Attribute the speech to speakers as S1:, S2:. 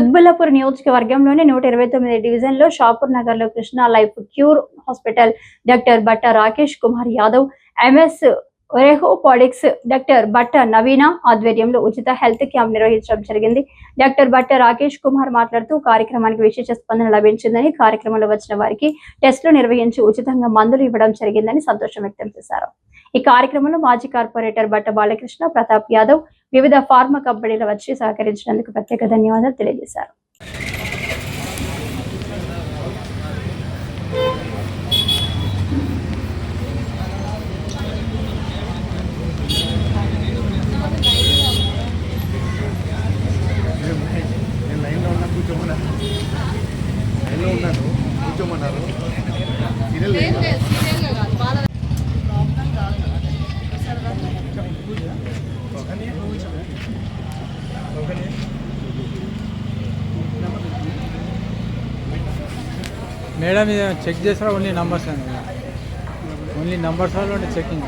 S1: కుత్బుల్లాపూర్ నియోజకవర్గంలోని నూట ఇరవై తొమ్మిది డివిజన్లో షాపూర్ నగర్లో Krishna life cure hospital doctor Batta Rakesh Kumar Yadav MS orthopaedics doctor Batta Naveena ఆధ్వర్యంలో ఉచిత హెల్త్ క్యాంప్ నిర్వహించడం జరిగింది. డాక్టర్ బట్ట రాకేష్ కుమార్ మాట్లాడుతూ కార్యక్రమానికి విశేష స్పందన లభించిందని కార్యక్రమంలో వచ్చిన వారికి టెస్టులు నిర్వహించి ఉచితంగా మందులు ఇవ్వడం జరిగిందని సంతోషం వ్యక్తం చేశారు. ఈ కార్యక్రమంలో మాజీ కార్పొరేటర్ బట్ట బాలకృష్ణ ప్రతాప్ యాదవ్ వివిధ ఫార్మా కంపెనీలు వచ్చి సహకరించినందుకు ప్రత్యేక ధన్యవాదాలు తెలియజేశారు.
S2: కూర్చోమన్నారు. కూర్చోమన్నారు.
S3: మేడం ఇది చెక్ చేస్తారా? ఓన్లీ నంబర్స్ అండి ఓన్లీ నంబర్స్ వాళ్ళు చెకింగ్